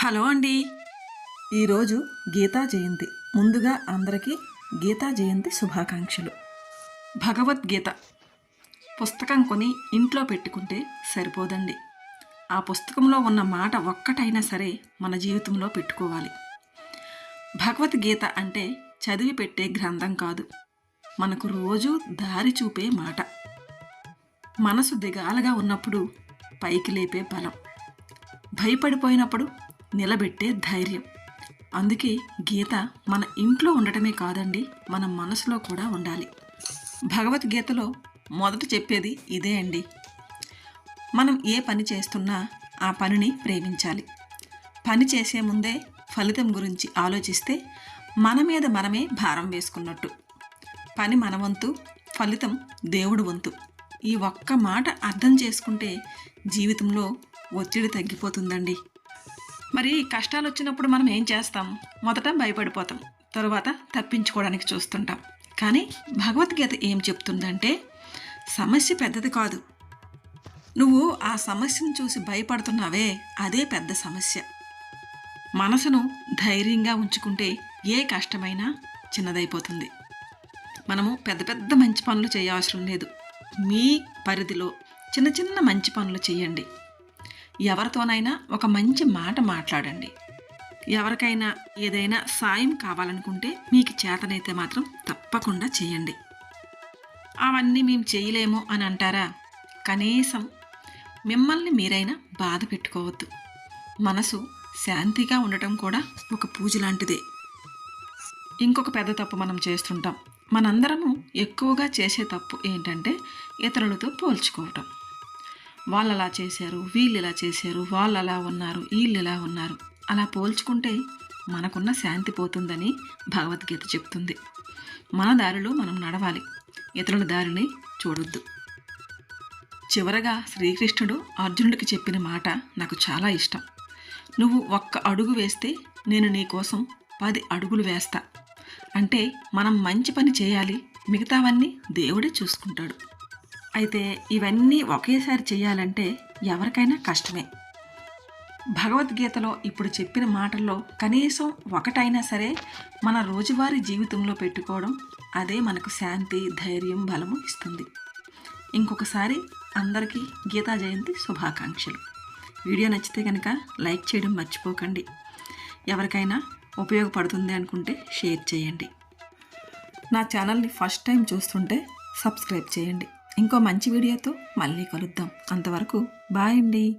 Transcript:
Hello అండి. ఈరోజు గీతా జయంతి. ముందుగా అందరికీ గీతా జయంతి శుభాకాంక్షలు. భగవద్గీత. పుస్తకం కొని ఇంట్లో పెట్టుకుంటే సరిపోదండి. ఆ పుస్తకంలో ఉన్న మాట ఒక్కటైనా సరే మన జీవితంలో పెట్టుకోవాలి. భగవద్గీత అంటే చదివి పెట్టే గ్రంథం కాదు. మనకు రోజు దారి చూపే మాట. మనసు దిగాలుగా ఉన్నప్పుడు పైకి లేపే బలం. భయపడిపోయినప్పుడు నిలబెట్టే ధైర్యం. అందుకే గీత మన ఇంట్లో ఉండటమే కాదండి మన మనసులో కూడా ఉండాలి. భగవద్గీతలో మొదట చెప్పేది ఇదే అండి. మనం ఏ పని చేస్తున్నా ఆ పనిని ప్రేమించాలి. పని చేసే ముందే ఫలితం గురించి ఆలోచిస్తే మన మీద మనమే భారం వేసుకున్నట్టు. పని మన వంతు ఫలితం దేవుడు వంతు. ఈ ఒక్క మాట అర్థం చేసుకుంటే జీవితంలో ఒత్తిడి తగ్గిపోతుందండి. మరి కష్టాలు వచ్చినప్పుడు మనం ఏం చేస్తాం? మొదట భయపడిపోతాం. తరువాత తప్పించుకోవడానికి చూస్తుంటాం. కానీ భగవద్గీత ఏం చెప్తుందంటే సమస్య పెద్దది కాదు. నువ్వు ఆ సమస్యను చూసి భయపడుతున్నావే అదే పెద్ద సమస్య. మనసును ధైర్యంగా ఉంచుకుంటే ఏ కష్టమైనా చిన్నదైపోతుంది. మనము పెద్ద పెద్ద మంచి పనులు చేయవసరం లేదు. మీ పరిధిలో చిన్న చిన్న మంచి పనులు చేయండి. ఎవరితోనైనా ఒక మంచి మాట మాట్లాడండి. ఎవరికైనా ఏదైనా సాయం కావాలనుకుంటే మీకు చేతనైతే మాత్రం తప్పకుండా చేయండి. అవన్నీ మేము చేయలేము అని అంటారా? కనీసం మిమ్మల్ని మీరైనా బాధ పెట్టుకోవద్దు. మనసు శాంతిగా ఉండటం కూడా ఒక పూజ లాంటిదే. ఇంకొక పెద్ద తప్పు మనం చేస్తుంటాం. మనందరము ఎక్కువగా చేసే తప్పు ఏంటంటే ఇతరులతో పోల్చుకోవటం. వాళ్ళు అలా చేశారు వీళ్ళు ఇలా చేశారు వాళ్ళు అలా ఉన్నారు వీళ్ళు ఇలా ఉన్నారు. అలా పోల్చుకుంటే మనకున్న శాంతి పోతుందని భగవద్గీత చెప్తుంది. మన దారిలో మనం నడవాలి. ఇతరుల దారిని చూడొద్దు. చివరగా శ్రీకృష్ణుడు అర్జునుడికి చెప్పిన మాట నాకు చాలా ఇష్టం. నువ్వు ఒక్క అడుగు వేస్తే నేను నీ కోసం పది అడుగులు వేస్తా. అంటే మనం మంచి పని చేయాలి మిగతావన్నీ దేవుడే చూసుకుంటాడు. అయితే ఇవన్నీ ఒకేసారి చేయాలంటే ఎవరికైనా కష్టమే. భగవద్గీతలో ఇప్పుడు చెప్పిన మాటల్లో కనీసం ఒకటైనా సరే మన రోజువారీ జీవితంలో పెట్టుకోవడం అదే మనకు శాంతి ధైర్యం బలము ఇస్తుంది. ఇంకొకసారి అందరికీ గీతా జయంతి శుభాకాంక్షలు. వీడియో నచ్చితే కనుక లైక్ చేయడం మర్చిపోకండి. ఎవరికైనా ఉపయోగపడుతుంది అనుకుంటే షేర్ చేయండి. నా ఛానల్ని ఫస్ట్ టైం చూస్తుంటే సబ్స్క్రైబ్ చేయండి. ఇంకో మంచి వీడియోతో మళ్ళీ కలుద్దాం. అంతవరకు బాయ్ అండి.